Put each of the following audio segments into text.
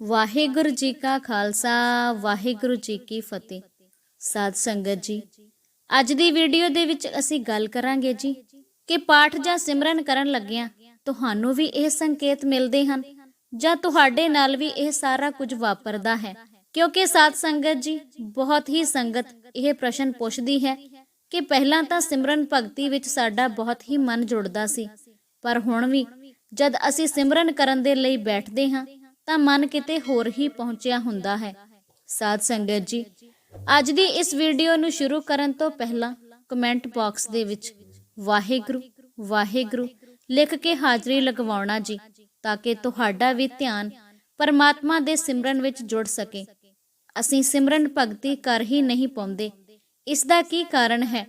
ਵਾਹਿਗੁਰੂ ਜੀ ਕਾ ਖਾਲਸਾ, ਵਾਹਿਗੁਰੂ ਜੀ ਕੀ ਫਤਿਹ। ਸਾਧ ਸੰਗਤ ਜੀ, ਅੱਜ ਦੀ ਵੀਡੀਓ ਦੇ ਵਿੱਚ ਅਸੀਂ ਗੱਲ ਕਰਾਂਗੇ ਜੀ ਕਿ ਪਾਠ ਜਾਂ ਸਿਮਰਨ ਕਰਨ ਲੱਗਿਆਂ ਤੁਹਾਨੂੰ ਵੀ ਇਹ ਸੰਕੇਤ ਮਿਲਦੇ ਹਨ ਜਾਂ ਤੁਹਾਡੇ ਨਾਲ ਵੀ ਇਹ ਸਾਰਾ ਕੁਝ ਵਾਪਰਦਾ ਹੈ। ਕਿਉਂਕਿ ਸਾਧ ਸੰਗਤ ਜੀ, ਬਹੁਤ ਹੀ ਸੰਗਤ ਇਹ ਪ੍ਰਸ਼ਨ ਪੁੱਛਦੀ ਹੈ ਕਿ ਪਹਿਲਾਂ ਤਾਂ ਸਿਮਰਨ ਭਗਤੀ ਵਿੱਚ ਸਾਡਾ ਬਹੁਤ ਹੀ ਮਨ ਜੁੜਦਾ ਸੀ, ਪਰ ਹੁਣ ਵੀ ਜਦ ਅਸੀਂ ਸਿਮਰਨ ਕਰਨ ਦੇ ਲਈ ਬੈਠਦੇ ਹਾਂ ਤਾਂ ਮਨ ਕਿਤੇ ਹੋਰ ਹੀ ਪਹੁੰਚਿਆ ਹੁੰਦਾ ਹੈ। ਸਾਧ ਸੰਗਤ ਜੀ, ਅੱਜ ਦੀ ਇਸ ਵੀਡੀਓ ਨੂੰ ਸ਼ੁਰੂ ਕਰਨ ਤੋਂ ਪਹਿਲਾਂ ਕਮੈਂਟ ਬਾਕਸ ਦੇ ਵਿੱਚ, ਵਾਹਿਗੁਰੂ ਵਾਹਿਗੁਰੂ, ਲਿਖ ਕੇ ਹਾਜ਼ਰੀ ਲਗਵਾਉਣਾ ਜੀ, ਤਾਂ ਕਿ ਤੁਹਾਡਾ ਵੀ ਧਿਆਨ ਪਰਮਾਤਮਾ ਦੇ ਸਿਮਰਨ ਵਿੱਚ ਜੁੜ ਸਕੇ। ਅਸੀਂ ਸਿਮਰਨ ਭਗਤੀ ਕਰ ਹੀ ਨਹੀਂ ਪਾਉਂਦੇ। ਇਸ ਦਾ ਕੀ ਕਾਰਨ ਹੈ?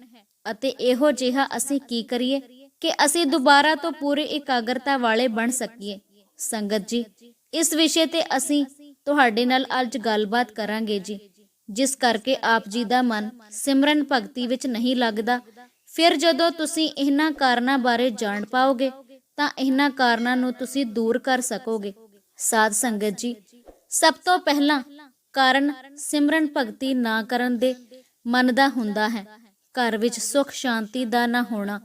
ਅਤੇ ਇਹੋ ਜਿਹਾ ਅਸੀਂ ਕੀ ਕਰੀਏ ਕਿ ਅਸੀਂ ਦੁਬਾਰਾ ਤੋਂ ਪੂਰੀ ਇਕਾਗਰਤਾ ਵਾਲੇ ਬਣ ਸਕੀਏ? ਸੰਗਤ ਜੀ ਇਸ ਵਿਸ਼ੇ ਤੇ ਅਸੀਂ ਤੁਹਾਡੇ ਨਾਲ ਅੱਜ ਗੱਲਬਾਤ ਕਰਾਂਗੇ ਜੀ। ਜਿਸ ਕਰਕੇ ਆਪ ਜੀ ਦਾ ਮਨ ਸਿਮਰਨ ਭਗਤੀ ਵਿੱਚ ਨਹੀਂ ਲੱਗਦਾ। ਫਿਰ ਜਦੋਂ ਤੁਸੀਂ ਇਹਨਾਂ ਕਾਰਨਾਂ ਬਾਰੇ ਜਾਣ ਪਾਓਗੇ, ਤਾਂ ਇਹਨਾਂ ਕਾਰਨਾਂ ਨੂੰ ਤੁਸੀਂ ਦੂਰ ਕਰ ਸਕੋਗੇ। ਸਾਧ ਸੰਗਤ ਜੀ, ਸਭ ਤੋਂ ਪਹਿਲਾਂ ਕਾਰਨ ਸਿਮਰਨ ਭਗਤੀ ਨਾ ਕਰਨ ਦੇ ਮਨ ਦਾ ਹੁੰਦਾ ਹੈ। ਘਰ ਵਿੱਚ ਸੁਖ ਸ਼ਾਂਤੀ ਦਾ ਨਾ ਹੋਣਾ।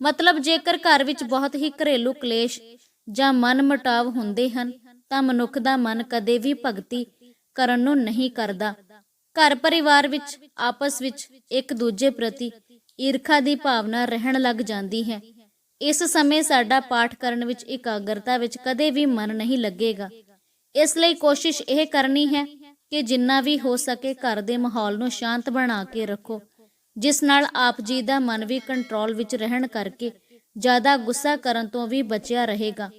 ਮਤਲਬ ਜੇਕਰ ਘਰ ਵਿੱਚ ਬਹੁਤ ਹੀ ਘਰੇਲੂ ਕਲੇਸ਼ ਜਾਂ ਮਨ ਮਟਾਵ ਹੁੰਦੇ ਹਨ ਤਾਂ ਮਨੁੱਖ ਦਾ ਮਨ ਕਦੇ ਵੀ ਭਗਤੀ ਕਰਨ ਨੂੰ ਨਹੀਂ ਕਰਦਾ। ਘਰ ਪਰਿਵਾਰ ਵਿੱਚ, ਆਪਸ ਵਿੱਚ ਇੱਕ ਦੂਜੇ ਪ੍ਰਤੀ ਈਰਖਾ ਦੀ ਭਾਵਨਾ ਰਹਿਣ ਲੱਗ ਜਾਂਦੀ ਹੈ। ਇਸ ਸਮੇਂ ਸਾਡਾ ਪਾਠ ਕਰਨ ਵਿੱਚ ਇਕਾਗਰਤਾ ਵਿੱਚ ਕਦੇ ਵੀ ਮਨ ਨਹੀਂ ਲੱਗੇਗਾ। ਇਸ ਲਈ ਕੋਸ਼ਿਸ਼ ਇਹ ਕਰਨੀ ਹੈ ਕਿ ਜਿੰਨਾ ਵੀ ਹੋ ਸਕੇ ਘਰ ਦੇ ਮਾਹੌਲ ਨੂੰ ਸ਼ਾਂਤ ਬਣਾ ਕੇ ਰੱਖੋ, ਜਿਸ ਨਾਲ ਆਪ ਜੀ ਦਾ ਮਨ ਵੀ ਕੰਟਰੋਲ ਵਿੱਚ ਰਹਿਣ ਕਰਕੇ ਜ਼ਿਆਦਾ ਗੁੱਸਾ ਕਰਨ ਤੋਂ ਵੀ ਬਚਿਆ ਰਹੇਗਾ।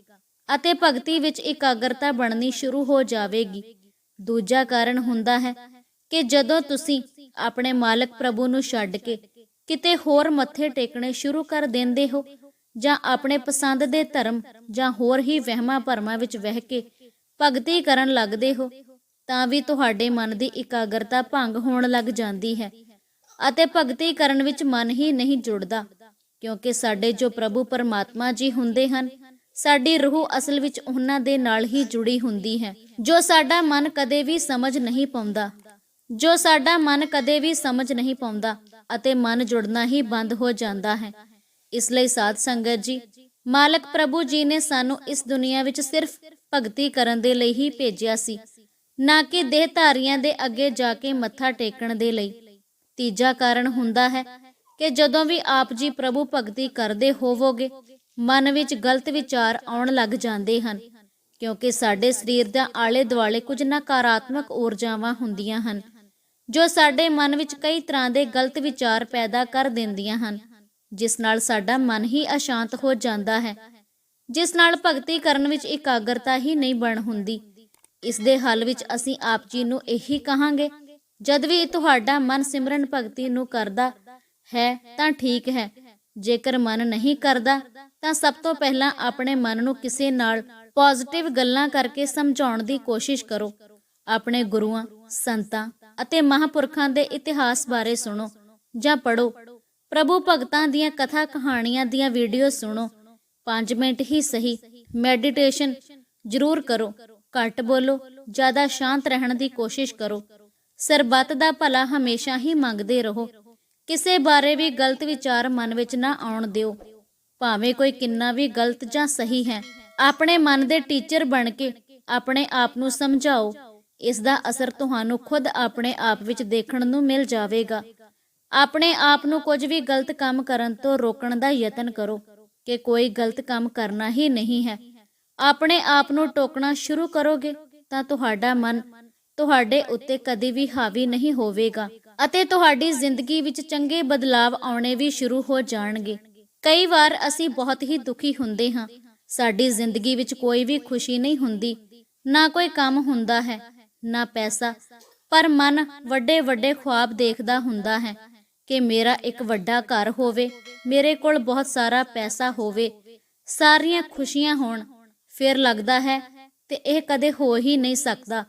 ਅਤੇ ਭਗਤੀ ਵਿੱਚ ਇਕਾਗਰਤਾ ਬਣਨੀ ਸ਼ੁਰੂ ਹੋ ਜਾਵੇਗੀ। ਦੂਜਾ ਕਾਰਨ ਹੁੰਦਾ ਹੈ ਕਿ ਜਦੋਂ ਤੁਸੀਂ ਆਪਣੇ ਮਾਲਕ ਪ੍ਰਭੂ ਨੂੰ ਛੱਡ ਕੇ ਕਿਤੇ ਹੋਰ ਮੱਥੇ ਟੇਕਣੇ ਸ਼ੁਰੂ ਕਰ ਦਿੰਦੇ ਹੋ ਜਾਂ ਆਪਣੇ ਪਸੰਦ ਦੇ ਧਰਮ ਜਾਂ ਹੋਰ ਹੀ ਵਹਿਮਾਂ ਭਰਮਾਂ ਵਿੱਚ ਵਹਿ ਕੇ ਭਗਤੀ ਕਰਨ ਲੱਗਦੇ ਹੋ, ਤਾਂ ਵੀ ਤੁਹਾਡੇ ਮਨ ਦੀ ਇਕਾਗਰਤਾ ਭੰਗ ਹੋਣ ਲੱਗ ਜਾਂਦੀ ਹੈ ਅਤੇ ਭਗਤੀ ਕਰਨ ਵਿੱਚ ਮਨ ਹੀ ਨਹੀਂ ਜੁੜਦਾ, ਕਿਉਂਕਿ ਸਾਡੇ ਜੋ ਪ੍ਰਭੂ ਪਰਮਾਤਮਾ ਜੀ ਹੁੰਦੇ ਹਨ ਸਾਡੀ ਰੂਹ ਅਸਲ ਵਿੱਚ ਉਹਨਾਂ ਦੇ ਨਾਲ ਹੀ ਜੁੜੀ ਹੁੰਦੀ ਹੈ। ਜੋ ਸਾਡਾ ਮਨ ਕਦੇ ਵੀ ਸਮਝ ਨਹੀਂ ਪਾਉਂਦਾ, ਜੋ ਸਾਡਾ ਮਨ ਕਦੇ ਵੀ ਸਮਝ ਨਹੀਂ ਪਾਉਂਦਾ ਅਤੇ ਮਨ ਜੁੜਨਾ ਹੀ ਬੰਦ ਹੋ ਜਾਂਦਾ ਹੈ। ਇਸ ਲਈ ਸਾਧ ਸੰਗਤ ਜੀ, ਮਾਲਕ ਪ੍ਰਭੂ ਜੀ ਨੇ ਸਾਨੂੰ ਇਸ ਦੁਨੀਆ ਵਿੱਚ ਸਿਰਫ ਭਗਤੀ ਕਰਨ ਦੇ ਲਈ ਹੀ ਭੇਜਿਆ ਸੀ, ਨਾ ਕਿ ਦੇਹਧਾਰੀਆਂ ਦੇ ਅੱਗੇ ਜਾ ਕੇ ਮੱਥਾ ਟੇਕਣ ਦੇ ਲਈ। ਤੀਜਾ ਕਾਰਨ ਹੁੰਦਾ ਹੈ ਕਿ ਜਦੋਂ ਵੀ ਆਪ ਜੀ ਪ੍ਰਭੂ ਭਗਤੀ ਕਰਦੇ ਹੋਵੋਗੇ ਮਨ ਵਿੱਚ ਗਲਤ ਵਿਚਾਰ ਆਉਣ ਲੱਗ ਜਾਂਦੇ ਹਨ, ਕਿਉਂਕਿ ਸਾਡੇ ਸਰੀਰ ਦਾ ਆਲੇ ਦੁਆਲੇ ਕੁਝ ਨਕਾਰਾਤਮਕ ਊਰਜਾਵਾਂ ਹੁੰਦੀਆਂ ਹਨ, ਜੋ ਸਾਡੇ ਮਨ ਵਿੱਚ ਕਈ ਤਰ੍ਹਾਂ ਦੇ ਗਲਤ ਵਿਚਾਰ ਪੈਦਾ ਕਰ ਦਿੰਦੀਆਂ ਹਨ, ਜਿਸ ਨਾਲ ਸਾਡਾ ਮਨ ਹੀ ਅਸ਼ਾਂਤ ਹੋ ਜਾਂਦਾ ਹੈ, ਜਿਸ ਨਾਲ ਭਗਤੀ ਕਰਨ ਵਿੱਚ ਇਕਾਗਰਤਾ ਹੀ ਨਹੀਂ ਬਣ ਹੁੰਦੀ। ਇਸ ਦੇ ਹੱਲ ਵਿੱਚ ਅਸੀਂ ਆਪ ਜੀ ਨੂੰ ਇਹੀ ਕਹਾਂਗੇ, ਜਦ ਵੀ ਤੁਹਾਡਾ ਮਨ ਸਿਮਰਨ ਭਗਤੀ ਨੂੰ ਕਰਦਾ ਹੈ ਤਾਂ ਠੀਕ ਹੈ, ਜੇਕਰ ਮਨ ਨਹੀਂ ਕਰਦਾ ਤਾਂ ਸਭ ਤੋਂ ਪਹਿਲਾਂ ਆਪਣੇ ਮਨ ਨੂੰ ਕਿਸੇ ਨਾਲ ਪੋਜ਼ਿਟਿਵ ਗੱਲਾਂ ਕਰਕੇ ਸਮਝਾਉਣ ਦੀ ਕੋਸ਼ਿਸ਼ ਕਰੋ। ਆਪਣੇ ਗੁਰੂਆਂ, ਸੰਤਾਂ ਅਤੇ ਮਹਾਪੁਰਖਾਂ ਦੇ ਇਤਿਹਾਸ ਬਾਰੇ ਸੁਣੋ ਜਾਂ ਪੜੋ ਪ੍ਰਭੂ ਭਗਤਾਂ ਦੀਆਂ ਕਥਾ ਕਹਾਣੀਆਂ ਦੀਆਂ ਵੀਡੀਓ ਸੁਣੋ। 5 ਮਿੰਟ ਹੀ ਸਹੀ ਮੈਡੀਟੇਸ਼ਨ ਜ਼ਰੂਰ ਕਰੋ। ਘੱਟ ਬੋਲੋ, ਜ਼ਿਆਦਾ ਸ਼ਾਂਤ ਰਹਿਣ ਦੀ ਕੋਸ਼ਿਸ਼ ਕਰੋ। ਸਰਬੱਤ ਦਾ ਭਲਾ ਹਮੇਸ਼ਾ ਹੀ ਮੰਗਦੇ ਰਹੋ। ਕਿਸੇ ਬਾਰੇ ਵੀ ਗਲਤ ਵਿਚਾਰ ਮਨ ਵਿੱਚ ਨਾ ਆਉਣ ਦਿਓ। ਭਾਵੇਂ ਕੋਈ ਕਿੰਨਾ ਵੀ ਗਲਤ ਜਾਂ ਸਹੀ ਹੈ, ਆਪਣੇ ਮਨ ਦੇ ਟੀਚਰ ਬਣ ਕੇ ਆਪਣੇ ਆਪ ਨੂੰ ਸਮਝਾਓ। ਇਸ ਦਾ ਅਸਰ ਤੁਹਾਨੂੰ ਖੁਦ ਆਪਣੇ ਆਪ ਵਿੱਚ ਦੇਖਣ ਨੂੰ ਮਿਲ ਜਾਵੇਗਾ। ਆਪਣੇ ਆਪ ਨੂੰ ਕੁਝ ਵੀ ਗਲਤ ਕੰਮ ਕਰਨ ਤੋਂ ਰੋਕਣ ਦਾ ਯਤਨ ਕਰੋ ਕਿ ਕੋਈ ਗਲਤ ਕੰਮ ਕਰਨਾ ਹੀ ਨਹੀਂ ਹੈ। ਆਪਣੇ ਆਪ ਨੂੰ ਟੋਕਣਾ ਸ਼ੁਰੂ ਕਰੋਗੇ ਤਾਂ ਤੁਹਾਡਾ ਮਨ ਤੁਹਾਡੇ ਉੱਤੇ ਕਦੇ ਵੀ ਹਾਵੀ ਨਹੀਂ ਹੋਵੇਗਾ ਅਤੇ ਤੁਹਾਡੀ ਜ਼ਿੰਦਗੀ ਵਿੱਚ ਚੰਗੇ ਬਦਲਾਵ ਆਉਣੇ ਵੀ ਸ਼ੁਰੂ ਹੋ ਜਾਣਗੇ। ਕਈ ਵਾਰ ਅਸੀਂ ਬਹੁਤ ਹੀ ਦੁਖੀ ਹੁੰਦੇ ਹਾਂ। ਸਾਡੀ ਜ਼ਿੰਦਗੀ ਵਿੱਚ ਕੋਈ ਵੀ ਖੁਸ਼ੀ ਨਹੀਂ ਹੁੰਦੀ। ਨਾ ਕੋਈ ਕੰਮ ਹੁੰਦਾ ਹੈ, ਨਾ ਪੈਸਾ, ਪਰ ਮਨ ਵੱਡੇ ਵੱਡੇ ਖੁਆਬ ਦੇਖਦਾ ਹੁੰਦਾ ਹੈ ਕਿ ਮੇਰਾ ਇੱਕ ਵੱਡਾ ਘਰ ਹੋਵੇ, ਮੇਰੇ ਕੋਲ ਬਹੁਤ ਸਾਰਾ ਪੈਸਾ ਹੋਵੇ, ਸਾਰੀਆਂ ਖੁਸ਼ੀਆਂ ਹੋਣ, ਫਿਰ ਲੱਗਦਾ ਹੈ ਤੇ ਇਹ ਕਦੇ ਹੋ ਹੀ ਨਹੀਂ ਸਕਦਾ।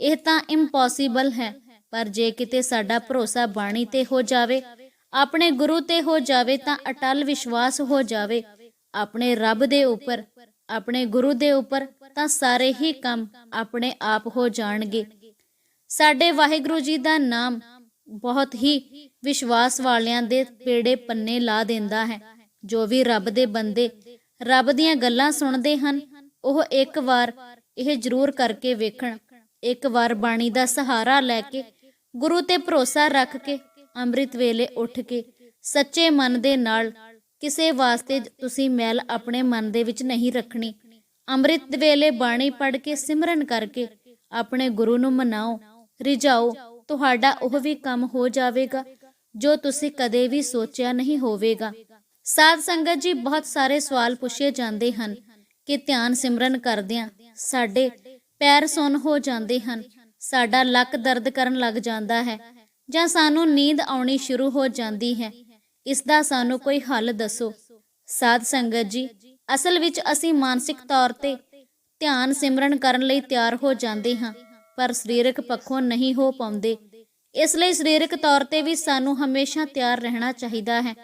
ਇਹ ਤਾਂ ਇੰਪੋਸੀਬਲ ਹੈ, ਪਰ ਜੇ ਕਿਤੇ ਸਾਡਾ ਭਰੋਸਾ ਬਾਣੀ ਤੇ ਹੋ ਜਾਵੇ ਆਪਣੇ ਗੁਰੂ ਤੇ ਹੋ ਜਾਵੇ ਤਾਂ ਅਟਲ ਵਿਸ਼ਵਾਸ ਹੋ ਜਾਵੇ। ਆਪਣੇ ਰੱਬ ਦੇ ਉੱਪਰ, ਆਪਣੇ ਗੁਰੂ ਦੇ ਉੱਪਰ ਤਾਂ ਸਾਰੇ ਹੀ ਕੰਮ ਆਪਣੇ ਆਪ ਹੋ ਜਾਣਗੇ। ਸਾਡੇ ਵਾਹਿਗੁਰੂ ਜੀ ਦਾ ਨਾਮ ਬਹੁਤ ਹੀ ਵਿਸ਼ਵਾਸ ਵਾਲਿਆਂ ਦੇ ਪੇੜੇ ਪੰਨੇ ਲਾ ਦਿੰਦਾ ਹੈ। ਜੋ ਵੀ ਰੱਬ ਦੇ ਬੰਦੇ ਰੱਬ ਦੀਆਂ ਗੱਲਾਂ ਸੁਣਦੇ ਹਨ, ਉਹ ਇੱਕ ਵਾਰ ਇਹ ਜ਼ਰੂਰ ਕਰਕੇ ਵੇਖਣ। ਇੱਕ ਵਾਰ ਬਾਣੀ ਦਾ ਸਹਾਰਾ ਲੈ ਕੇ, ਗੁਰੂ ਤੇ ਭਰੋਸਾ ਰੱਖ ਕੇ ਅੰਮ੍ਰਿਤ ਵੇਲੇ ਉੱਠ ਕੇ ਸੱਚੇ ਮਨ ਦੇ ਨਾਲ ਕਿਸੇ ਵਾਸਤੇ ਤੁਸੀਂ ਮੈਲ ਆਪਣੇ ਮਨ ਦੇ ਵਿੱਚ ਨਹੀਂ ਰੱਖਣੀ। ਅੰਮ੍ਰਿਤ ਵੇਲੇ ਬਾਣੀ ਪੜ੍ਹ ਕੇ ਸਿਮਰਨ ਕਰਕੇ ਆਪਣੇ ਗੁਰੂ ਨੂੰ ਮਨਾਓ। ਰਿਝਾਓ, ਤੁਹਾਡਾ ਉਹ ਵੀ ਕੰਮ ਹੋ ਜਾਵੇਗਾ ਜੋ ਤੁਸੀਂ ਕਦੇ ਵੀ ਸੋਚਿਆ ਨਹੀਂ ਹੋਵੇਗਾ। ਸਾਧ ਸੰਗਤ ਜੀ, ਬਹੁਤ ਸਾਰੇ ਸਵਾਲ ਪੁੱਛੇ ਜਾਂਦੇ ਹਨ ਕਿ ਧਿਆਨ ਸਿਮਰਨ ਕਰਦਿਆਂ ਸਾਡੇ ਪੈਰ ਸੁੰਨ ਹੋ ਜਾਂਦੇ ਹਨ, ਸਾਡਾ ਲੱਕ ਦਰਦ ਕਰਨ ਲੱਗ ਜਾਂਦਾ ਹੈ। ਜਾਂ ਸਾਨੂੰ ਨੀਂਦ ਆਉਣੀ ਸ਼ੁਰੂ ਹੋ ਜਾਂਦੀ ਹੈ। ਇਸ ਦਾ ਸਾਨੂੰ ਕੋਈ ਹੱਲ ਦੱਸੋ। ਸਾਧ ਸੰਗਤ ਜੀ, ਅਸਲ ਵਿੱਚ ਅਸੀਂ ਮਾਨਸਿਕ ਤੌਰ ਤੇ ਧਿਆਨ ਸਿਮਰਨ ਕਰਨ ਲਈ ਤਿਆਰ ਹੋ ਜਾਂਦੇ ਹਾਂ, ਪਰ ਸਰੀਰਕ ਪੱਖੋਂ ਨਹੀਂ ਹੋ ਪਾਉਂਦੇ। ਇਸ ਲਈ ਸਰੀਰਕ ਤੌਰ ਤੇ ਵੀ ਸਾਨੂੰ ਹਮੇਸ਼ਾ ਤਿਆਰ ਰਹਿਣਾ ਚਾਹੀਦਾ ਹੈ।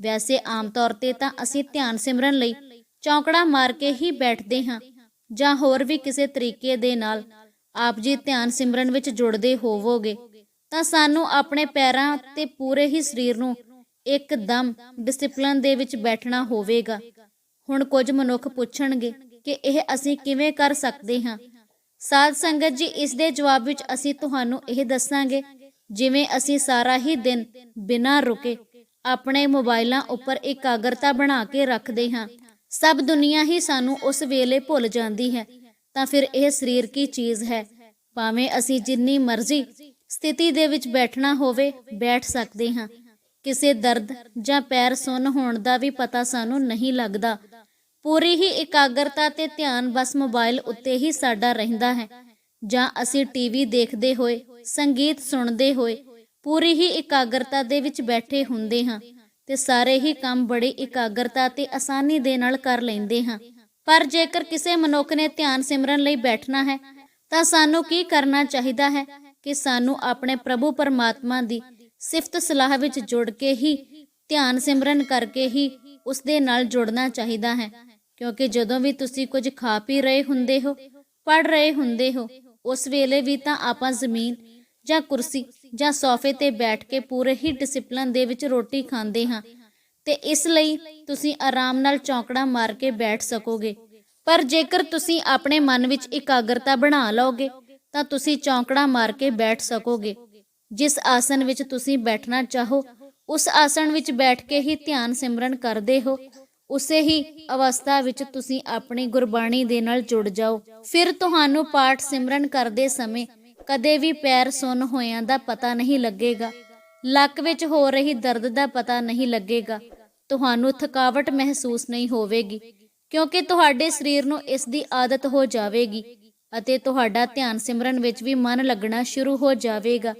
ਵੈਸੇ ਆਮ ਤੌਰ ਤੇ ਤਾਂ ਅਸੀਂ ਧਿਆਨ ਸਿਮਰਨ ਲਈ ਚੌਂਕੜਾ ਮਾਰ ਕੇ ਹੀ ਬੈਠਦੇ ਹਾਂ, ਜਾਂ ਹੋਰ ਵੀ ਕਿਸੇ ਤਰੀਕੇ ਦੇ ਨਾਲ। ਆਪ ਜੀ ਧਿਆਨ ਸਿਮਰਨ ਵਿੱਚ ਜੁੜਦੇ ਹੋਵੋਗੇ। ਤਾਂ ਸਾਨੂੰ ਆਪਣੇ ਪੈਰਾਂ ਤੇ ਪੂਰੇ ਹੀ ਸਰੀਰ ਨੂੰ ਇੱਕਦਮ ਡਿਸਪਲਿਨ ਦੇ ਵਿੱਚ ਬੈਠਣਾ ਹੋਵੇਗਾ। ਹੁਣ ਕੁਝ ਮਨੁੱਖ ਪੁੱਛਣਗੇ ਕਿ ਇਹ ਅਸੀਂ ਕਿਵੇਂ ਕਰ ਸਕਦੇ ਹਾਂ। ਸਾਧ ਸੰਗਤ ਜੀ, ਇਸ ਦੇ ਜਵਾਬ ਵਿੱਚ ਅਸੀਂ ਤੁਹਾਨੂੰ ਇਹ ਦੱਸਾਂਗੇ, ਜਿਵੇਂ ਅਸੀਂ ਸਾਰਾ ਹੀ ਦਿਨ ਬਿਨਾਂ ਰੁਕੇ ਆਪਣੇ ਮੋਬਾਈਲਾਂ ਉੱਪਰ ਇਕਾਗਰਤਾ ਬਣਾ ਕੇ ਰੱਖਦੇ ਹਾਂ। ਸਭ ਦੁਨੀਆ ਹੀ ਸਾਨੂੰ ਉਸ ਵੇਲੇ ਭੁੱਲ ਜਾਂਦੀ ਹੈ, ਤਾਂ ਫਿਰ ਇਹ ਸਰੀਰ ਕੀ ਚੀਜ਼ ਹੈ? ਭਾਵੇਂ ਅਸੀਂ ਜਿੰਨੀ ਮਰਜ਼ੀ ਸਥਿਤੀ ਦੇ ਵਿੱਚ ਬੈਠਣਾ ਹੋਵੇ, ਬੈਠ ਸਕਦੇ ਹਾਂ। ਕਿਸੇ ਦਰਦ ਜਾਂ ਪੈਰ ਸੁੰਨ ਹੋਣ ਦਾ ਵੀ ਪਤਾ ਸਾਨੂੰ ਨਹੀਂ ਲੱਗਦਾ। ਪੂਰੀ ਹੀ ਇਕਾਗਰਤਾ ਤੇ ਧਿਆਨ ਬਸ ਮੋਬਾਈਲ ਉੱਤੇ ਹੀ ਸਾਡਾ ਰਹਿੰਦਾ ਹੈ। ਜਾਂ ਅਸੀਂ ਟੀਵੀ ਦੇਖਦੇ ਹੋਏ, ਸੰਗੀਤ ਸੁਣਦੇ ਹੋਏ, ਪੂਰੀ ਹੀ ਇਕਾਗਰਤਾ ਦੇ ਵਿੱਚ ਬੈਠੇ ਹੁੰਦੇ ਹਾਂ ਤੇ ਸਾਰੇ ਹੀ ਕੰਮ ਬੜੀ ਇਕਾਗਰਤਾ ਤੇ ਆਸਾਨੀ ਦੇ ਨਾਲ ਕਰ ਲੈਂਦੇ ਹਾਂ। ਪਰ ਜੇਕਰ ਕਿਸੇ ਮਨੁੱਖ ਨੇ ਧਿਆਨ ਸਿਮਰਨ ਲਈ ਬੈਠਣਾ ਹੈ, ਤਾਂ ਸਾਨੂੰ ਕੀ ਕਰਨਾ ਚਾਹੀਦਾ ਹੈ? ਕਿ ਸਾਨੂੰ ਆਪਣੇ ਪ੍ਰਭੂ ਪਰਮਾਤਮਾ ਦੀ ਸਿਫਤ ਸਲਾਹ ਵਿੱਚ ਜੁੜ ਕੇ ਹੀ, ਧਿਆਨ ਸਿਮਰਨ ਕਰਕੇ ਹੀ ਉਸ ਦੇ ਨਾਲ ਜੁੜਨਾ ਚਾਹੀਦਾ ਹੈ। ਕਿਉਂਕਿ ਜਦੋਂ ਵੀ ਤੁਸੀਂ ਕੁਝ ਖਾ ਪੀ ਰਹੇ ਹੁੰਦੇ ਹੋ, ਪੜ ਰਹੇ ਹੁੰਦੇ ਹੋ, ਉਸ ਵੇਲੇ ਵੀ ਤਾਂ ਆਪਾਂ ਜ਼ਮੀਨ ਜਾਂ ਕੁਰਸੀ ਜਾਂ ਸੋਫੇ ਤੇ ਬੈਠ ਕੇ ਪੂਰੇ ਹੀ ਡਿਸਪਲਿਨ ਦੇ ਵਿੱਚ ਰੋਟੀ ਖਾਂਦੇ ਹਾਂ, ਤੇ ਇਸ ਲਈ ਤੁਸੀਂ ਆਰਾਮ ਨਾਲ ਚੌਂਕੜਾ ਮਾਰ ਕੇ ਬੈਠ ਸਕੋਗੇ। ਪਰ ਜੇਕਰ ਤੁਸੀਂ ਆਪਣੇ ਮਨ ਵਿੱਚ ਇਕਾਗਰਤਾ ਬਣਾ ਲਓਗੇ ਤਾਂ ਤੁਸੀਂ ਚੌਂਕੜਾ ਮਾਰ ਕੇ ਬੈਠ ਸਕੋਗੇ। ਜਿਸ ਆਸਨ ਵਿੱਚ ਤੁਸੀਂ ਬੈਠਣਾ ਚਾਹੋ, ਉਸ ਆਸਣ ਵਿੱਚ ਬੈਠ ਕੇ ਹੀ ਧਿਆਨ ਸਿਮਰਨ ਕਰਦੇ ਹੋ। ਉਸੇ ਹੀ ਅਵਸਥਾ ਵਿੱਚ ਤੁਸੀਂ ਆਪਣੀ ਗੁਰਬਾਣੀ ਦੇ ਨਾਲ ਜੁੜ ਜਾਓ। ਫਿਰ ਤੁਹਾਨੂੰ ਪਾਠ ਸਿਮਰਨ ਕਰਦੇ ਸਮੇਂ ਕਦੇ ਵੀ ਪੈਰ ਸੁੰਨ ਹੋਇਆਂ ਦਾ ਪਤਾ ਨਹੀਂ ਲੱਗੇਗਾ। ਲੱਕ ਵਿੱਚ ਹੋ ਰਹੀ ਦਰਦ ਦਾ ਪਤਾ ਨਹੀਂ ਲੱਗੇਗਾ। ਤੁਹਾਨੂੰ ਥਕਾਵਟ ਮਹਿਸੂਸ ਨਹੀਂ ਹੋਵੇਗੀ, ਕਿਉਂਕਿ ਤੁਹਾਡੇ ਸਰੀਰ ਨੂੰ ਇਸ ਦੀ ਆਦਤ ਹੋ ਜਾਵੇਗੀ। ਅਤੇ ਤੁਹਾਡਾ ਧਿਆਨ ਸਿਮਰਨ ਵਿੱਚ ਵੀ ਮਨ ਲੱਗਣਾ ਸ਼ੁਰੂ ਹੋ ਜਾਵੇਗਾ।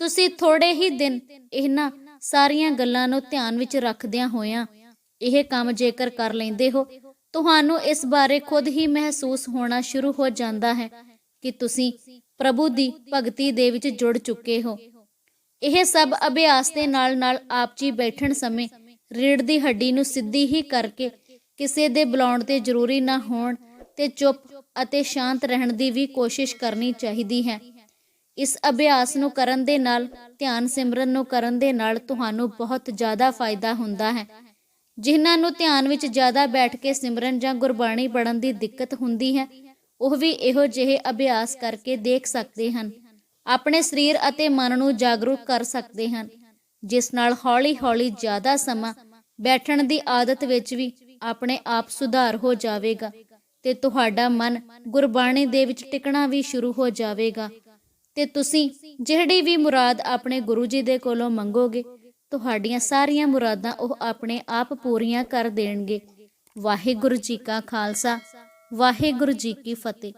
ਤੁਸੀਂ ਥੋੜੇ ਹੀ ਦਿਨ ਇਹਨਾਂ ਸਾਰੀਆਂ ਗੱਲਾਂ ਨੂੰ ਧਿਆਨ ਵਿੱਚ ਰੱਖਦਿਆਂ ਹੋਇਆਂ ਇਹ ਕੰਮ ਜੇਕਰ ਕਰ ਲੈਂਦੇ ਹੋ, ਤੁਹਾਨੂੰ ਇਸ ਬਾਰੇ ਖੁਦ ਹੀ ਮਹਿਸੂਸ ਹੋਣਾ ਸ਼ੁਰੂ ਹੋ ਜਾਂਦਾ ਹੈ ਕਿ ਤੁਸੀਂ ਪ੍ਰਭੂ ਦੀ ਭਗਤੀ ਦੇ ਵਿੱਚ ਜੁੜ ਚੁੱਕੇ ਹੋ। ਇਹ ਸਭ ਅਭਿਆਸ ਦੇ ਨਾਲ ਨਾਲ ਆਪ ਜੀ ਬੈਠਣ ਸਮੇਂ ਰੀੜ ਦੀ ਹੱਡੀ ਨੂੰ ਸਿੱਧੀ ਹੀ ਕਰਕੇ ਕਿਸੇ ਦੇ ਬੁਲਾਉਣ ਤੇ ਜ਼ਰੂਰੀ ਨਾ ਹੋਣ ਤੇ ਚੁੱਪ ਅਤੇ ਸ਼ਾਂਤ ਰਹਿਣ ਦੀ ਵੀ ਕੋਸ਼ਿਸ਼ ਕਰਨੀ ਚਾਹੀਦੀ ਹੈ। ਇਸ ਅਭਿਆਸ ਨੂੰ ਕਰਨ ਦੇ ਨਾਲ, ਧਿਆਨ ਸਿਮਰਨ ਨੂੰ ਕਰਨ ਦੇ ਨਾਲ ਤੁਹਾਨੂੰ ਬਹੁਤ ਜ਼ਿਆਦਾ ਫਾਇਦਾ ਹੁੰਦਾ ਹੈ। ਜਿਨ੍ਹਾਂ ਨੂੰ ਧਿਆਨ ਵਿੱਚ ਜ਼ਿਆਦਾ ਬੈਠ ਕੇ ਸਿਮਰਨ ਜਾਂ ਗੁਰਬਾਣੀ ਪੜਨ ਦੀ ਦਿੱਕਤ ਹੁੰਦੀ ਹੈ, ਉਹ ਵੀ ਇਹੋ ਜਿਹੇ ਅਭਿਆਸ ਕਰਕੇ ਦੇਖ ਸਕਦੇ ਹਨ। ਆਪਣੇ ਸਰੀਰ ਅਤੇ ਮਨ ਨੂੰ ਜਾਗਰੂਕ ਕਰ ਸਕਦੇ ਹਨ, ਜਿਸ ਨਾਲ ਹੌਲੀ-ਹੌਲੀ ਜ਼ਿਆਦਾ ਸਮਾਂ ਬੈਠਣ ਦੀ ਆਦਤ ਵਿੱਚ ਵੀ ਆਪਣੇ ਆਪ ਸੁਧਾਰ ਹੋ ਜਾਵੇਗਾ। ਤੇ ਤੁਹਾਡਾ ਮਨ ਗੁਰਬਾਣੀ ਦੇ ਵਿੱਚ ਟਿਕਣਾ ਵੀ ਸ਼ੁਰੂ ਹੋ ਜਾਵੇਗਾ। ਤੇ ਤੁਸੀਂ ਜਿਹੜੀ ਵੀ ਮੁਰਾਦ ਆਪਣੇ ਗੁਰੂ ਜੀ ਦੇ ਕੋਲੋਂ ਮੰਗੋਗੇ, ਤੁਹਾਡੀਆਂ ਸਾਰੀਆਂ ਮੁਰਾਦਾਂ ਉਹ ਆਪਣੇ ਆਪ ਪੂਰੀਆਂ ਕਰ ਦੇਣਗੇ। ਵਾਹਿਗੁਰੂ ਜੀ ਕਾ ਖਾਲਸਾ, ਵਾਹਿਗੁਰੂ ਜੀ ਕੀ ਫਤਿਹ।